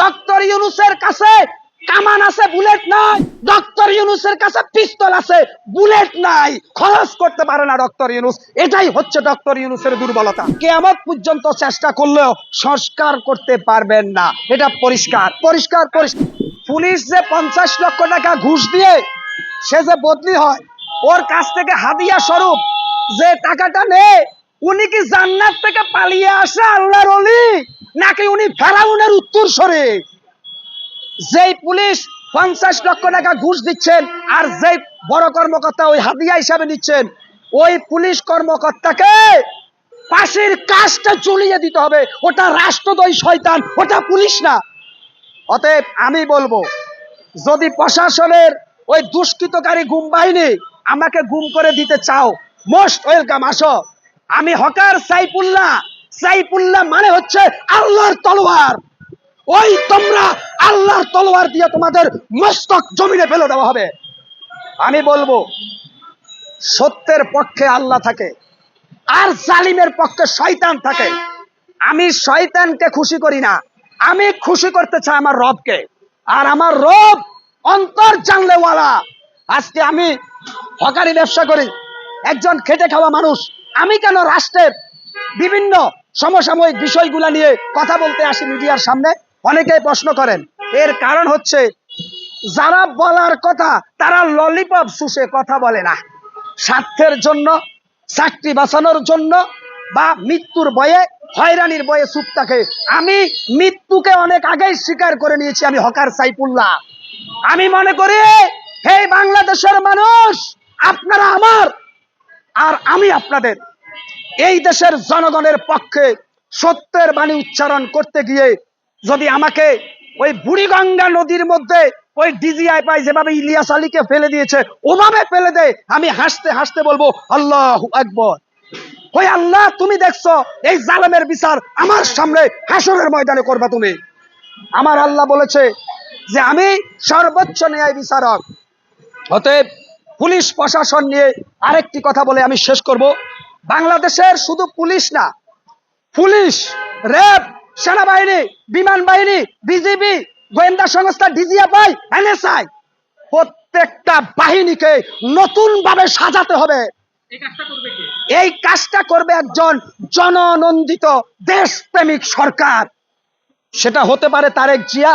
Doctor ইউনুসের কাছে কামান আছে, বুলেট নাই। ডক্টর ইউনুসের কাছে পিস্তল আছে, বুলেট নাই। খরচ করতে পারে না ডক্টর ইউনুস। এটাই হচ্ছে ডক্টর ইউনুসের দুর্বলতা। কেয়ামত পর্যন্ত চেষ্টা করলেও সংস্কার করতে পারবেন না। এটা পরিষ্কার। পরিষ্কার পরিষ্কার। পুলিশ যে পঞ্চাশ লক্ষ টাকা ঘুষ দিয়ে সে যে বদলি হয়, ওর কাছ থেকে হাদিয়া স্বরূপ যে টাকাটা নেয় উনি কি জান্নাত থেকে পালিয়ে আসে আল্লাহর অলি নাকি উনি ফেরাউনের উত্তর সরে যেই পুলিশ পঞ্চাশ লক্ষ টাকা ঘুষ দিচ্ছেন আর যেই বড় কর্মকর্তা ওই হাদিয়া হিসাবে নিচ্ছেন, ওই পুলিশ কর্মকর্তাকে পাশের কাজটা চলিয়ে দিতে হবে। ওটা রাষ্ট্রদ্রোহী শয়তান, ওটা পুলিশ না। অতএব আমি বলব, যদি প্রশাসনের ওই দুষ্কৃতকারী গুম বাহিনী আমাকে গুম করে দিতে চাও, মোস্ট ওয়েলকাম, আসো। আমি হকার সাইফুল্লাহ। সাইফুল্লাহ মানে হচ্ছে আল্লাহর তলোয়ার। ওই তোমরা আল্লাহর তলোয়ার দিয়ে তোমাদের মস্তক জমিনে ফেলে দেওয়া হবে। আমি বলব, সত্যের পক্ষে আল্লাহ থাকে, আর জালিমের পক্ষে শয়তান থাকে। আমি শয়তানকে খুশি করি না। আমি খুশি করতে চাই আমার রবকে। আর আমার রব অন্তর জানলেওয়ালা। আজকে আমি হকারি ব্যবসা করি। একজন খেটে খাওয়া মানুষ আমি কেন রাষ্ট্রের বিভিন্ন সমসাময়িক বিষয়গুলো নিয়ে কথা বলতে আসি মিডিয়ার সামনে? অনেকে প্রশ্ন করেন। এর কারণ হচ্ছে, যারা বলার কথা, তারা ললিপপ শুষে কথা বলে না। স্বার্থের জন্য, চাকরি বাঁচানোর জন্য বা মৃত্যুর বয়ে হয়রানির বয়ে চুপ থাকে। আমি মৃত্যুকে অনেক আগেই স্বীকার করে নিয়েছি, আমি হকার সাইফুল্লাহ। আমি মনে করি, হে বাংলাদেশের মানুষ, আপনারা আমার আর আমি আপনাদের এই দেশের জনগণের পক্ষে সত্যের বাণী উচ্চারণ করতে গিয়ে যদি আমাকে ওই বুড়িগঙ্গা নদীর মধ্যে ওই ডিজিআই পাই যেভাবে ইলিয়াস আলীকে ফেলে দিয়েছে, ওভাবে ফেলে দে, আমি হাসতে হাসতে বলব, আল্লাহ আকবর। ওই আল্লাহ, তুমি দেখছ, এই জালেমের বিচার আমার সামনে হাসরের ময়দানে করবা তুমি। আমার আল্লাহ বলেছে যে আমি সর্বোচ্চ ন্যায় বিচারক। অতএব পুলিশ প্রশাসন নিয়ে আরেকটি কথা বলে আমি শেষ করব। বাংলাদেশের শুধু পুলিশ না পুলিশ র্যাব সেনাবাহিনী বিমান বাহিনী বিজিবি গোয়েন্দা সংস্থা ডিজিএফআই এনএসআই প্রত্যেকটা বাহিনীকে নতুন ভাবে সাজাতে হবে। এই কাজটা করবে একজন জননন্দিত দেশপ্রেমিক সরকার। সেটা হতে পারে তারেক জিয়া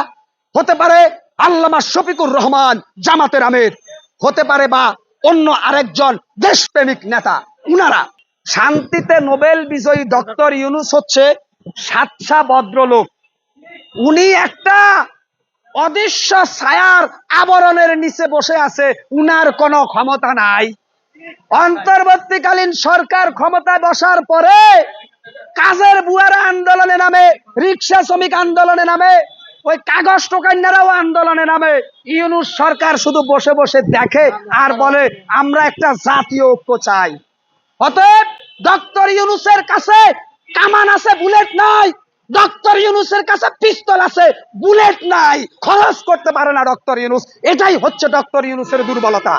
হতে পারে আল্লামা শফিকুর রহমান জামাতের আমির। হতে পারে বা অন্য আরেকজন দেশপ্রেমিক নেতা। উনারা শান্তিতে নোবেল বিজয়ী ডক্টর ইউনুস হচ্ছে সাতসা ভদ্রলোক। উনি একটা অদৃশ্য ছায়ার আবরণের নিচে বসে আছে, উনার কোনো ক্ষমতা নাই। অন্তর্বর্তীকালীন সরকার ক্ষমতায় বসার পরে কাজের বুয়ারা আন্দোলনে নামে রিক্সা শ্রমিক আন্দোলনে নামে ওই কাগজ টোকান্যারাও আন্দোলনে নামে। ইউনুস সরকার শুধু বসে বসে দেখে আর বলে, আমরা একটা জাতীয় ঐক্য চাই। অতএব ডক্টর ইউনুসের কাছে কামান আছে, বুলেট নাই। ডক্টর ইউনুসের কাছে পিস্তল আছে, বুলেট নাই। খরচ করতে পারে না ডক্টর ইউনুস। এটাই হচ্ছে ডক্টর ইউনুসের দুর্বলতা।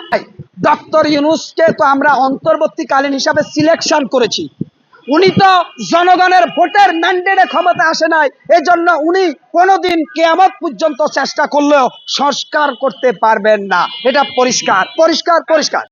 ডক্টর ইউনুসকে তো আমরা অন্তর্বর্তীকালীন হিসাবে সিলেকশন করেছি। উনি তো জনগণের ভোটের ম্যান্ডেটে ক্ষমতা আসে নাই। এজন্য উনি কোনোদিন কেয়ামত পর্যন্ত চেষ্টা করলেও সংস্কার করতে পারবেন না। এটা পরিষ্কার পরিষ্কার পরিষ্কার।